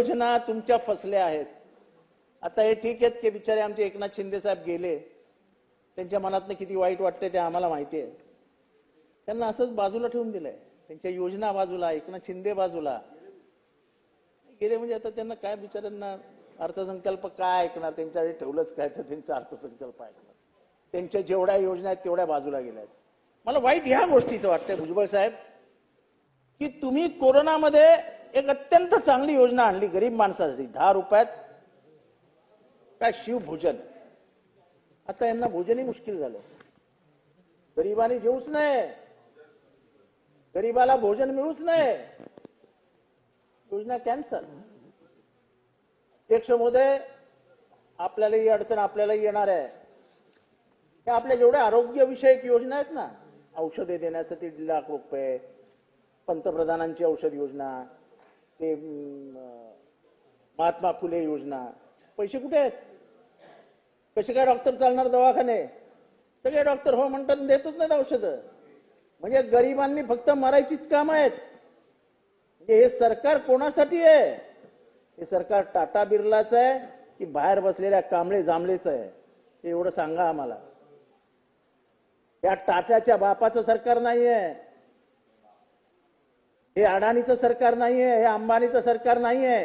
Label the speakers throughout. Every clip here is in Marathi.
Speaker 1: योजना तुमच्या फसल्या आहेत. आता हे ठीक आहेत की बिचारे आमचे एकनाथ शिंदे साहेब गेले. त्यांच्या मनातनं किती वाईट वाटते ते आम्हाला माहिती आहे. त्यांना असंच बाजूला ठेवून दिलंय. त्यांच्या योजना बाजूला एकनाथ शिंदे बाजूला. गेले म्हणजे आता त्यांना काय बिचाऱ्यांना अर्थसंकल्प काय ऐकणार? त्यांच्याकडे ठेवलंच काय तर त्यांचा अर्थसंकल्प ऐकणार? त्यांच्या जेवढ्या योजना आहेत तेवढ्या बाजूला गेल्या आहेत. मला वाईट ह्या गोष्टीचं वाटतंय भुजबळ साहेब की तुम्ही कोरोनामध्ये एक अत्यंत चांगली योजना आणली गरीब माणसासाठी. दहा रुपयात काय शिवभोजन आता यांना भोजनही मुश्किल झालं. गरिबाने जेऊच नाही गरीबाला भोजन मिळूच नाही योजना कॅन्सल. अध्यक्ष महोदय आपल्यालाही अडचण आपल्याला येणार आहे. त्या आपल्या जेवढ्या आरोग्यविषयक योजना आहेत ना औषधे देण्यासाठी दीड लाख रुपये पंतप्रधानांची औषध योजना ते महात्मा फुले योजना. पैसे कुठे आहेत? कसे काय डॉक्टर चालणार दवाखाने? सगळे डॉक्टर हो म्हणतात देतच नाहीत औषधं. म्हणजे गरिबांनी फक्त मरायचीच काम आहेत. म्हणजे हे सरकार कोणासाठी आहे? हे सरकार टाटा बिर्लाचं आहे की बाहेर बसलेल्या कांबळे जांभळेचं आहे? हे एवढं सांगा आम्हाला. या टाटाच्या बापाचं सरकार नाहीये. हे अडाणीचं सरकार नाहीये हे अंबानीचं सरकार नाहीये.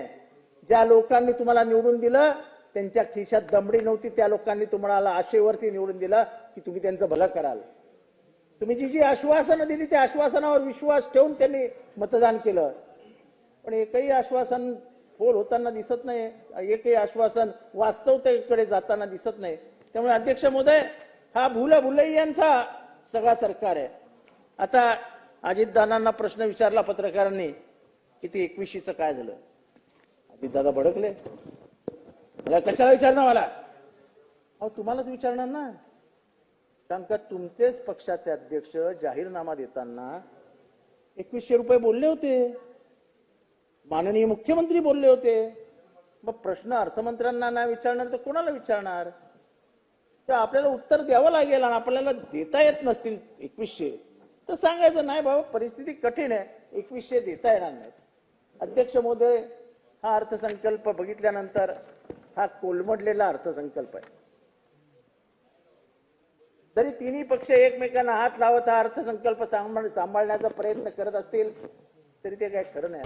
Speaker 1: ज्या लोकांनी तुम्हाला निवडून दिलं त्यांच्या खिशात दमडी नव्हती त्या लोकांनी तुम्हाला आशेवरती निवडून दिलं की तुम्ही त्यांचं भलं कराल. तुम्ही जी जी आश्वासनं दिली त्या आश्वासनावर विश्वास ठेवून त्यांनी मतदान केलं. पण एकही आश्वासन फोल होताना दिसत नाही एकही आश्वासन वास्तवतेकडे जाताना दिसत नाही. त्यामुळे अध्यक्ष महोदय हा भुल भुलई यांचा सगळा सरकार आहे. आता अजितदादांना प्रश्न विचारला पत्रकारांनी की ते एकवीसशेचं काय झालं? अजितदादा भडकले. मला कशाला विचारणार मला? अहो तुम्हालाच विचारणार ना. कारण का तुमचेच पक्षाचे अध्यक्ष जाहीरनामा देताना एकवीसशे रुपये बोलले होते. माननीय मुख्यमंत्री बोलले होते. मग प्रश्न अर्थमंत्र्यांना नाही विचारणार तर कोणाला विचारणार? तर आपल्याला उत्तर द्यावं लागेल आणि आपल्याला देता येत नसतील एकवीसशे. तर सांगायचं नाही बाबा परिस्थिती कठीण आहे. एकवीसशे देता येणार नाहीत. अध्यक्ष महोदय हा अर्थसंकल्प बघितल्यानंतर हा कोलमडलेला अर्थसंकल्प आहे. जरी तिन्ही पक्ष एकमेकांना हात लावत हा अर्थसंकल्प सांभाळ सांभाळण्याचा प्रयत्न करत असतील तरी ते काय खरं नाही.